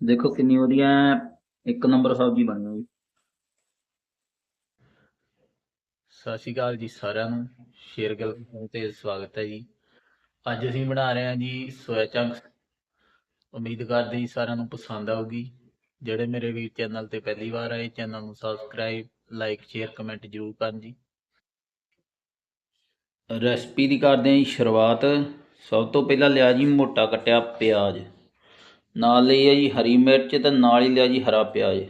ਦੇਖੋ ਕਿੰਨੀ ਵਧੀਆ ਇੱਕ ਨੰਬਰ ਸਬਜ਼ੀ ਬਣ ਹੋਈ ਸਤਿ ਸ਼੍ਰੀ ਅਕਾਲ ਜੀ ਸਾਰਿਆਂ ਨੂੰ ਸ਼ੇਰਗਲ ਤੇ ਸਵਾਗਤ ਹੈ ਜੀ। ਅੱਜ ਅਸੀਂ ਬਣਾ ਰਹੇ ਹਾਂ ਜੀ ਸੋਇਆ ਚੰਕਸ ਉਮੀਦ ਕਰਦੇ ਜੀ ਸਾਰਿਆਂ ਨੂੰ ਪਸੰਦ ਆਊਗੀ। ਜਿਹੜੇ ਮੇਰੇ ਵੀਰ ਚੈਨਲ ਤੇ ਪਹਿਲੀ ਵਾਰ ਆਏ, ਚੈਨਲ ਨੂੰ ਸਬਸਕ੍ਰਾਈਬ ਲਾਈਕ ਸ਼ੇਅਰ ਕਮੈਂਟ ਜ਼ਰੂਰ ਕਰਨ ਜੀ। ਰੈਸਪੀ ਦੀ ਕਰਦੇ ਹਾਂ ਜੀ ਸ਼ੁਰੂਆਤ। ਸਭ ਤੋਂ ਪਹਿਲਾਂ ਲਿਆ ਜੀ ਮੋਟਾ ਕੱਟਿਆ ਪਿਆਜ਼। ਨਾਲ ਲਈ ਹੈ ਜੀ ਹਰੀ ਮਿਰਚ ਤੇ ਨਾਲ ਹੀ ਲਿਆ ਜੀ ਹਰਾ ਪਿਆਜ਼।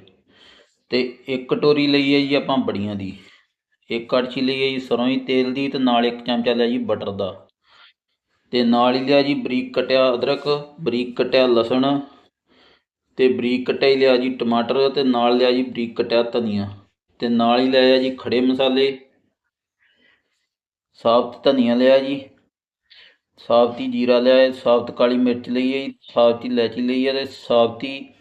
ਤੇ ਇੱਕ ਕਟੋਰੀ ਲਈ ਹੈ ਜੀ ਆਪਾਂ ਬੜੀਆਂ ਦੀ। ਇੱਕ ਕੜਛੀ ਲਈ ਹੈ ਜੀ ਸਰੋਂ ਦੀ ਤੇਲ ਦੀ ਤੇ ਨਾਲ ਇੱਕ ਚਮਚਾ ਲਿਆ ਜੀ ਬਟਰ ਦਾ। ਤੇ ਨਾਲ ਹੀ ਲਿਆ ਜੀ ਬਰੀਕ ਕਟਿਆ ਅਦਰਕ, ਬਰੀਕ ਕਟਿਆ ਲਸਣ ਤੇ ਬਰੀਕ ਕਟਿਆ ਹੀ ਲਿਆ ਜੀ ਟਮਾਟਰ ਤੇ ਨਾਲ ਲਿਆ ਜੀ ਬਰੀਕ ਕਟਿਆ ਧਨੀਆ। ਤੇ ਨਾਲ ਹੀ ਲਿਆ ਜੀ ਖੜੇ ਮਸਾਲੇ। ਸਾਬਤ ਧਨੀਆ ਲਿਆ ਜੀ। ਸਾਬਤੀ ਜੀਰਾ ਲਿਆ ਹੈ ਸਾਬਤ ਕਾਲੀ ਮਿਰਚ ਲਈ ਹੈ ਜੀ ਸਾਬਤੀ ਇਲਾਇਚੀ ਲਈ ਹੈ ਤੇ ਸਾਬਤੀ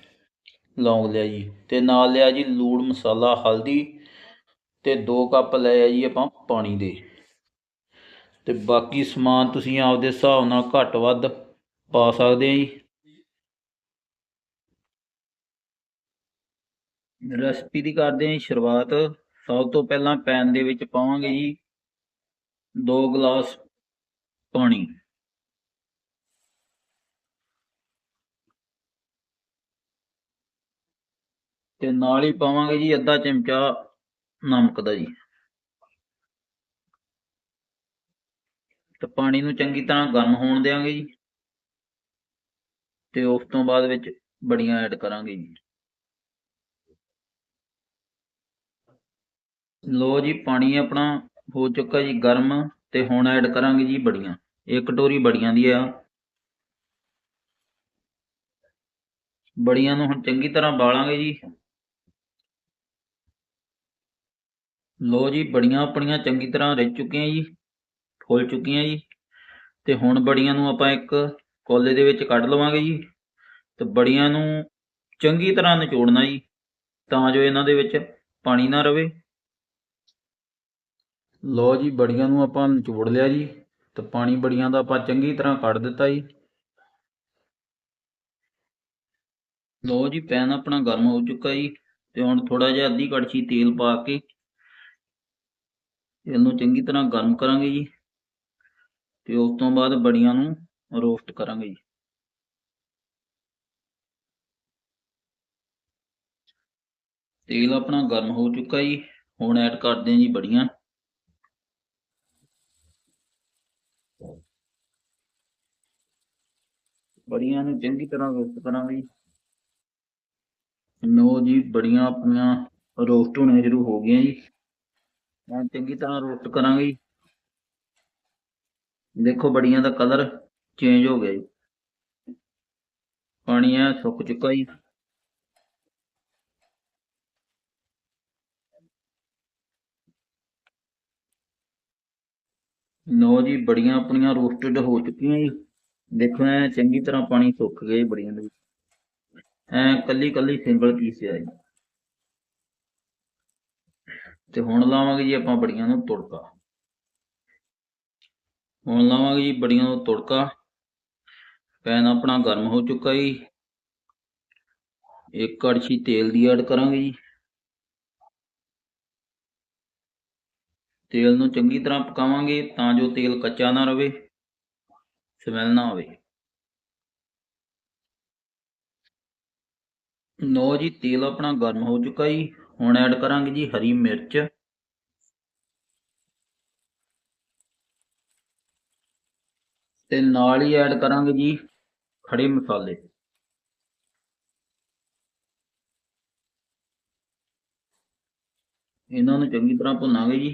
ਲੌਂਗ ਲਿਆ ਜੀ। ਤੇ ਨਾਲ ਲਿਆ ਜੀ ਲੂਣ ਮਸਾਲਾ ਹਲਦੀ ਤੇ 2 ਕੱਪ ਲਏ ਜੀ ਆਪਾਂ ਪਾਣੀ ਦੇ। ਤੇ ਬਾਕੀ ਸਮਾਨ ਤੁਸੀਂ ਆਪਦੇ ਹਿਸਾਬ ਨਾਲ ਘੱਟ ਵੱਧ ਪਾ ਸਕਦੇ ਆ ਜੀ। ਰੈਸਪੀ ਦੀ ਕਰਦੇ ਹਾਂ ਸ਼ੁਰੂਆਤ। ਸਭ ਤੋਂ ਪਹਿਲਾਂ ਪੈਨ ਦੇ ਵਿੱਚ ਪਾਵਾਂਗੇ ਜੀ 2 ਗਲਾਸ ਪਾਣੀ। ਤੇ ਨਾਲ ਹੀ ਪਾਵਾਂਗੇ ਜੀ ਅੱਧਾ ਚਮਚਾ ਨਮਕ ਦਾ ਜੀ। ਤੇ ਪਾਣੀ ਨੂੰ ਚੰਗੀ ਤਰ੍ਹਾਂ ਗਰਮ ਹੋਣ ਦੇਵਾਂਗੇ ਜੀ। ਤੇ ਉਸ ਤੋਂ ਬਾਅਦ ਵਿੱਚ ਬੜੀਆਂ ਐਡ ਕਰਾਂਗੇ ਜੀ। ਲੋ ਜੀ, ਪਾਣੀ ਆਪਣਾ ਹੋ ਚੁੱਕਾ ਜੀ ਗਰਮ ਤੇ ਹੁਣ ਐਡ ਕਰਾਂਗੇ ਜੀ ਬੜੀਆਂ। ਇੱਕ ਕਟੋਰੀ ਬੜੀਆਂ ਦੀ ਆ। ਬੜੀਆਂ ਨੂੰ ਹੁਣ ਚੰਗੀ ਤਰ੍ਹਾਂ ਬਾਲਾਂਗੇ ਜੀ। ਲੋ ਜੀ, ਬੜੀਆਂ ਆਪਣੀਆਂ ਚੰਗੀ ਤਰ੍ਹਾਂ ਰਿੱਝ ਚੁੱਕੀਆਂ ਜੀ, ਫੁੱਲ ਚੁੱਕੀਆਂ ਜੀ, ਤੇ ਹੁਣ ਬੜੀਆਂ ਨੂੰ ਆਪਾਂ ਇੱਕ ਕੋਲੇ ਦੇ ਵਿੱਚ ਕੱਢ ਲਵਾਂਗੇ ਜੀ, ਤੇ ਬੜੀਆਂ ਨੂੰ ਚੰਗੀ ਤਰ੍ਹਾਂ ਨਿਚੋੜਨਾ ਜੀ, ਤਾਂ ਜੋ ਇਹਨਾਂ ਦੇ ਵਿੱਚ ਪਾਣੀ ਨਾ ਰਵੇ। ਲੋ ਜੀ, ਬੜੀਆਂ ਨੂੰ ਆਪਾਂ ਨਿਚੋੜ ਲਿਆ ਜੀ, ਤੇ ਪਾਣੀ ਬੜੀਆਂ ਦਾ ਆਪਾਂ ਚੰਗੀ ਤਰ੍ਹਾਂ ਕੱਢ ਦਿੱਤਾ ਜੀ। ਲੋ ਜੀ, ਪੈਨ ਆਪਣਾ ਗਰਮ ਹੋ ਚੁੱਕਾ ਜੀ, ਤੇ ਹੁਣ ਥੋੜਾ ਜਿਹਾ ਅੱਧੀ ਕੜਛੀ ਤੇਲ ਪਾ ਕੇ ਇਹਨੂੰ ਚੰਗੀ ਤਰ੍ਹਾਂ ਗਰਮ ਕਰਾਂਗੇ ਜੀ ਤੇ ਉਸ ਤੋਂ ਬਾਅਦ ਬੜੀਆਂ ਨੂੰ ਰੋਸਟ ਕਰਾਂਗੇ ਜੀ। ਤੇਲ ਆਪਣਾ ਗਰਮ ਹੋ ਚੁੱਕਾ ਜੀ, ਹੁਣ ਐਡ ਕਰਦੇ ਹਾਂ ਜੀ ਬੜੀਆਂ। ਬੜੀਆਂ ਨੂੰ ਚੰਗੀ ਤਰ੍ਹਾਂ ਰੋਸਟ ਕਰਾਂਗੇ ਜੀ। ਲੋ ਜੀ ਬੜੀਆਂ ਆਪਣੀਆਂ ਰੋਸਟ ਹੋਣੀਆਂ ਸ਼ੁਰੂ ਹੋ ਗਈਆਂ ਜੀ। ਮੈਂ ਚੰਗੀ ਤਰ੍ਹਾਂ ਰੋਸਟ ਕਰਾਂਗੇ। ਦੇਖੋ ਬੜੀਆਂ ਦਾ ਕਲਰ ਚੇਂਜ ਹੋ ਗਿਆ ਜੀ। ਪਾਣੀ ਆ, ਸੁੱਕ ਚੁੱਕਾ ਜੀ। ਲੋ ਜੀ, ਬੜੀਆਂ ਆਪਣੀਆਂ ਰੋਸਟਡ ਹੋ ਚੁੱਕੀਆਂ ਜੀ। ਦੇਖੋ ਐ ਚੰਗੀ ਤਰ੍ਹਾਂ ਪਾਣੀ ਸੁੱਕ ਗਿਆ ਜੀ ਬੜੀਆਂ ਦੇ। ਐ ਕੱਲੀ ਕੱਲੀ ਸਿੰਗਲ ਪੀਸ ਆ ਜੀ। ਤੇ ਹੁਣ ਲਾਵਾਂਗੇ ਜੀ ਆਪਾਂ ਬੜੀਆਂ ਨੂੰ ਤੁੜਕਾ। ਹੁਣ ਲਾਵਾਂਗੇ ਜੀ ਬੜੀਆਂ ਨੂੰ ਤੁੜਕਾ। ਪੈਨ ਆਪਣਾ ਗਰਮ ਹੋ ਚੁੱਕਾ ਜੀ। ਇੱਕ ਕੜਛੀ ਤੇਲ ਦੀ ਐਡ ਕਰਾਂਗੇ ਜੀ। ਤੇਲ ਨੂੰ ਚੰਗੀ ਤਰ੍ਹਾਂ ਪਕਾਵਾਂਗੇ ਤਾਂ ਜੋ ਤੇਲ ਕੱਚਾ ਨਾ ਰਵੇ, ਸਮੈਲ ਨਾ ਆਵੇ। ਲੋ ਜੀ ਤੇਲ ਆਪਣਾ ਗਰਮ ਹੋ ਚੁੱਕਾ ਜੀ। ਹੁਣ ਐਡ ਕਰਾਂਗੇ ਜੀ ਹਰੀ ਮਿਰਚ। ਤੇ ਨਾਲ ਹੀ ਐਡ ਕਰਾਂਗੇ ਜੀ ਖੜੇ ਮਸਾਲੇ। ਇਹਨਾਂ ਨੂੰ ਚੰਗੀ ਤਰ੍ਹਾਂ ਭੁੰਨਾਂਗੇ ਜੀ।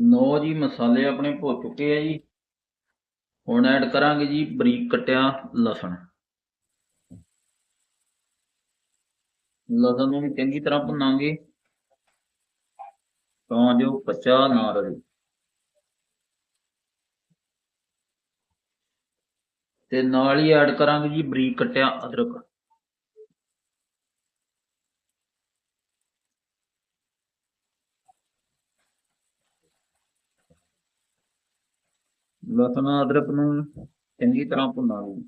ਨੋ ਜੀ ਮਸਾਲੇ ਆਪਣੇ ਭੁੱਜ ਚੁੱਕੇ ਆ ਜੀ। ਹੁਣ ਐਡ ਕਰਾਂਗੇ ਜੀ ਬਰੀਕ ਕਟਿਆ ਲਸਣ। ਲਸਣ ਨੂੰ ਚੰਗੀ ਤਰ੍ਹਾਂ ਭੁੰਨਾਂਗੇ। ਤਾਂ ਜੋ ਕੱਚਾ ਨਾ ਰਹੇ। ਤੇ ਨਾਲ ਹੀ ਐਡ ਕਰਾਂਗੇ ਜੀ ਬਰੀਕ ਕਟਿਆ ਅਦਰਕ। ਲਸਣ ਅਦਰਕ ਨੂੰ ਚੰਗੀ ਤਰ੍ਹਾਂ ਭੁੰਨਾਂਗੇ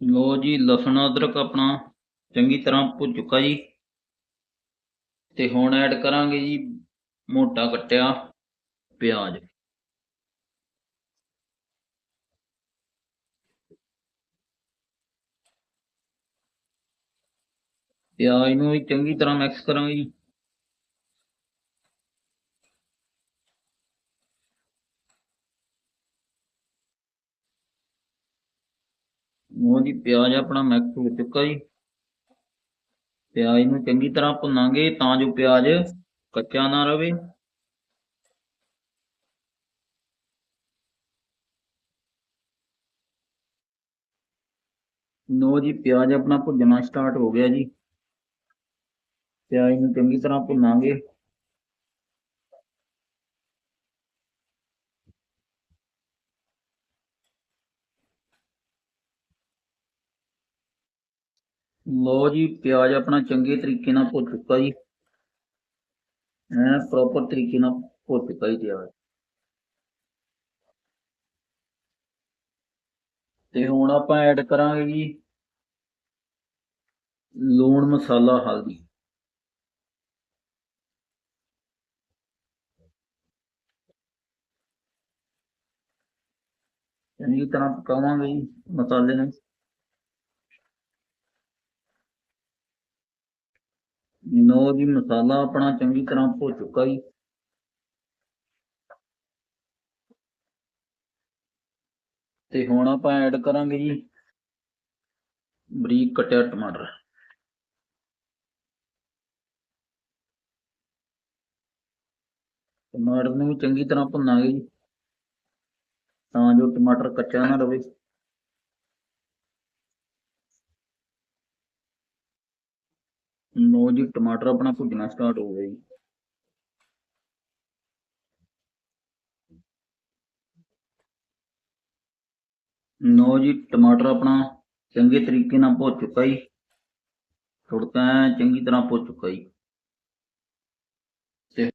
ਲੋ ਜੀ, ਲਸਣ, ਅਦਰਕ ਆਪਣਾ ਚੰਗੀ ਤਰ੍ਹਾਂ ਭੁੱਜ ਚੁੱਕਾ ਜੀ। ਤੇ ਹੁਣ ਐਡ ਕਰਾਂਗੇ ਜੀ ਮੋਟਾ ਕੱਟਿਆ ਪਿਆਜ਼। ਪਿਆਜ਼ ਨੂੰ ਵੀ ਚੰਗੀ ਤਰ੍ਹਾਂ ਮਿਕਸ ਕਰਾਂਗੇ ਜੀ। ਉਹ ਜੀ ਪਿਆਜ਼ ਆਪਣਾ ਮਿਕਸ ਹੋ ਚੁੱਕਾ ਜੀ। ਪਿਆਜ਼ ਨੂੰ ਚੰਗੀ ਤਰ੍ਹਾਂ ਭੁੰਨਾਂਗੇ ਤਾਂ ਜੋ ਪਿਆਜ਼ ਕੱਚਾ ਨਾ ਰਵੇ। ਨੋ ਜੀ ਪਿਆਜ਼ ਆਪਣਾ ਭੁੰਨਣਾ ਸਟਾਰਟ ਹੋ ਗਿਆ ਜੀ। ਪਿਆਜ਼ ਨੂੰ ਚੰਗੀ ਤਰ੍ਹਾਂ ਭੁੰਨਾਂਗੇ। ਲੋ ਜੀ, ਪਿਆਜ਼ ਆਪਣਾ ਚੰਗੇ ਤਰੀਕੇ ਨਾਲ ਭੁੱਜ ਚੁੱਕਾ ਜੀ। ਐ ਪ੍ਰੋਪਰ ਤਰੀਕੇ ਨਾਲ ਭੁੱਜ ਚੁੱਕਾ ਜੀ ਪਿਆਜ਼। ਤੇ ਹੁਣ ਆਪਾਂ ਐਡ ਕਰਾਂਗੇ ਜੀ, ਲੂਣ ਮਸਾਲਾ ਹਲਦੀ। ਚੰਗੀ ਤਰ੍ਹਾਂ ਪਕਾਵਾਂਗੇ ਜੀ, ਮਸਾਲੇ ਨੂੰ ਲੋ ਜੀ, ਮਸਾਲਾ ਆਪਣਾ ਚੰਗੀ ਤਰ੍ਹਾਂ ਭੁੱਜ ਚੁੱਕਾ ਜੀ। ਤੇ ਹੁਣ ਆਪਾਂ ਐਡ ਕਰਾਂਗੇ ਜੀ, ਬਰੀਕ ਕੱਟਿਆ ਟਮਾਟਰ। ਟਮਾਟਰ ਨੂੰ ਵੀ ਚੰਗੀ ਤਰ੍ਹਾਂ ਭੁੰਨਾਂਗੇ ਜੀ। ਤਾਂ ਜੋ ਟਮਾਟਰ ਕੱਚਾ ਨਾ ਰਵੇ। ਲੋ ਜੀ, ਟਮਾਟਰ ਆਪਣਾ ਭੁੱਜਣਾ ਸਟਾਰਟ ਹੋ ਗਿਆ ਜੀ। ਲੋ ਜੀ, ਟਮਾਟਰ ਆਪਣਾ ਚੰਗੇ ਤਰੀਕੇ ਨਾਲ ਭੁੱਜ ਚੁੱਕਾ ਜੀ। ਤੁੜਕਾ ਚੰਗੀ ਤਰ੍ਹਾਂ ਭੁੱਜ ਚੁੱਕਾ ਜੀ। ਤੇ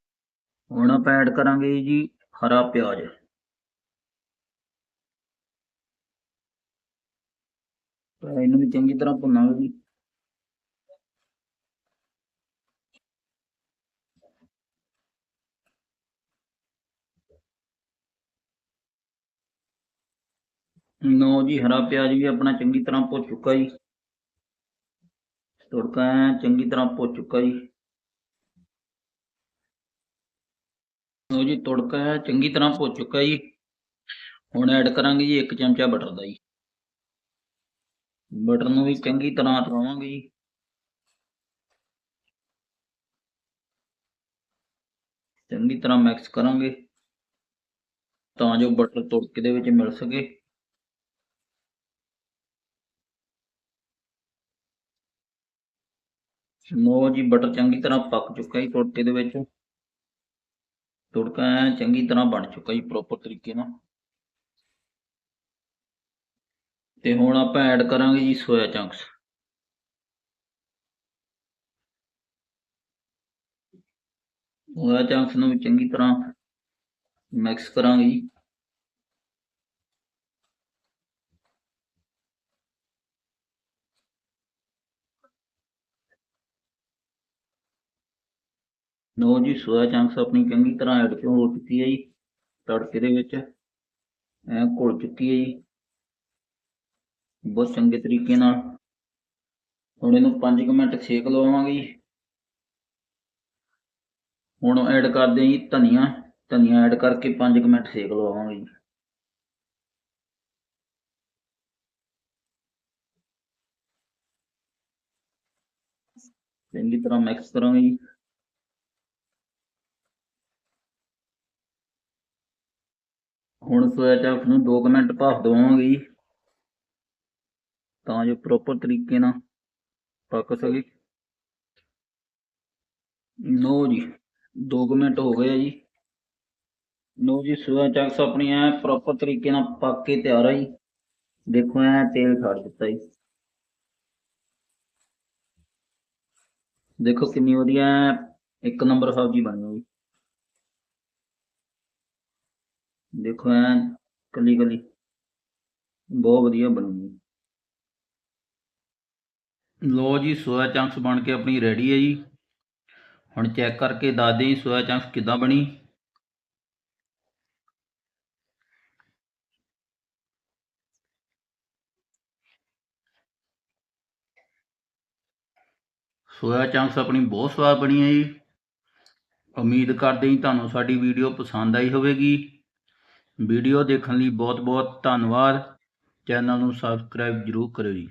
ਹੁਣ ਆਪਾਂ ਐਡ ਕਰਾਂਗੇ ਜੀ ਹਰਾ ਪਿਆਜ਼। ਇਹਨੂੰ ਵੀ ਚੰਗੀ ਤਰ੍ਹਾਂ ਭੁੰਨਾਂਗੇ ਜੀ। ਲਓ ਜੀ, ਹਰਾ ਪਿਆਜ਼ ਵੀ ਆਪਣਾ ਚੰਗੀ ਤਰ੍ਹਾਂ ਭੁੱਜ ਚੁੱਕਾ ਜੀ। ਤੜਕਾ ਚੰਗੀ ਤਰ੍ਹਾਂ ਭੁੱਜ ਚੁੱਕਾ ਜੀ। ਲਓ ਜੀ, ਤੁੜਕਾ ਚੰਗੀ ਤਰ੍ਹਾਂ ਭੁੱਜ ਚੁੱਕਾ ਜੀ। ਹੁਣ ਐਡ ਕਰਾਂਗੇ ਜੀ ਇੱਕ ਚਮਚਾ ਬਟਰ ਦਾ ਜੀ। ਬਟਰ ਨੂੰ ਵੀ ਚੰਗੀ ਤਰ੍ਹਾਂ ਰਲਾਵਾਂਗੇ ਜੀ। ਚੰਗੀ ਤਰ੍ਹਾਂ ਮਿਕਸ ਕਰਾਂਗੇ, ਤਾਂ ਜੋ ਬਟਰ ਤੁੜਕੇ ਦੇ ਵਿੱਚ ਮਿਲ ਸਕੇ। ਲੋ ਜੀ ਬਟਰ ਚੰਗੀ ਤਰ੍ਹਾਂ ਪੱਕ ਚੁੱਕਾ ਜੀ ਤੁੜਕੇ ਦੇ ਵਿੱਚ। ਤੁੜਕਾ ਚੰਗੀ ਤਰ੍ਹਾਂ ਬਣ ਚੁੱਕਾ ਜੀ ਪ੍ਰੋਪਰ ਤਰੀਕੇ ਨਾਲ। ਤੇ ਹੁਣ ਆਪਾਂ ਐਡ ਕਰਾਂਗੇ ਜੀ ਸੋਇਆ ਚੰਕਸ ਸੋਇਆ ਚੰਕਸ ਨੂੰ ਵੀ ਚੰਗੀ ਤਰ੍ਹਾਂ ਮਿਕਸ ਕਰਾਂਗੇ ਜੀ। ਲੋ ਜੀ ਸੋਇਆ ਚੰਕਸ ਆਪਣੀ ਚੰਗੀ ਤਰ੍ਹਾਂ ਐਡ ਹੋ ਚੁੱਕੀ ਹੈ ਜੀ? ਤੜਕੇ ਦੇ ਵਿੱਚ। ਐ ਘੁਲ ਚੁੱਕੀ ਹੈ ਜੀ। ਬਹੁਤ ਚੰਗੇ ਤਰੀਕੇ ਨਾਲ। ਹੁਣ ਇਹਨੂੰ 5 ਮਿੰਟ ਸੇਕ ਲਵਾਵਾਂਗੇ ਹੁਣ ਐਡ ਕਰਦੇ ਹਾਂ ਜੀ ਧਨੀਆ। ਧਨੀਆ ਐਡ ਕਰਕੇ 5 ਮਿੰਟ ਸੇਕ ਲਵਾਵਾਂਗੇ ਜੀ। ਚੰਗੀ ਤਰ੍ਹਾਂ ਮਿਕਸ ਕਰਾਂਗੇ ਜੀ। ਹੁਣ ਸੋਇਆ ਚਾਪ ਨੂੰ 2 ਮਿੰਟ ਭਾਫ ਦਵਾਵਾਂਗੇ ਜੀ। जो प्रोपर तरीके ना पक सके नो जी दो मिनट हो गए जी नो जी सूआ चक्स अपनी ए प्रोपर तरीके पक के तैयार है जी देखो ए तेल छाड़ दिता जी देखो कि एक नंबर सब्ज़ी बन जाऊगी देखो ए कली कली बहुत वाइया बनी ਲੋ ਜੀ, ਸੋਇਆ ਚੰਕਸ ਬਣ ਕੇ ਆਪਣੀ ਰੈਡੀ ਹੈ ਜੀ। ਹੁਣ ਚੈੱਕ ਕਰਕੇ ਦੱਸਦੇ ਜੀ ਸੋਇਆ ਚੰਕਸ ਕਿੱਦਾਂ ਬਣੀ। ਸੋਇਆ ਚੰਕਸ ਆਪਣੀ ਬਹੁਤ ਸਵਾਦ ਬਣੀ ਹੈ ਜੀ। ਉਮੀਦ ਕਰਦੇ ਹਾਂ ਤੁਹਾਨੂੰ ਸਾਡੀ ਵੀਡੀਓ ਪਸੰਦ ਆਈ ਹੋਵੇਗੀ। ਵੀਡੀਓ ਦੇਖਣ ਲਈ ਬਹੁਤ ਬਹੁਤ ਧੰਨਵਾਦ। ਚੈਨਲ ਨੂੰ ਸਬਸਕ੍ਰਾਈਬ ਜ਼ਰੂਰ ਕਰਿਓ ਜੀ।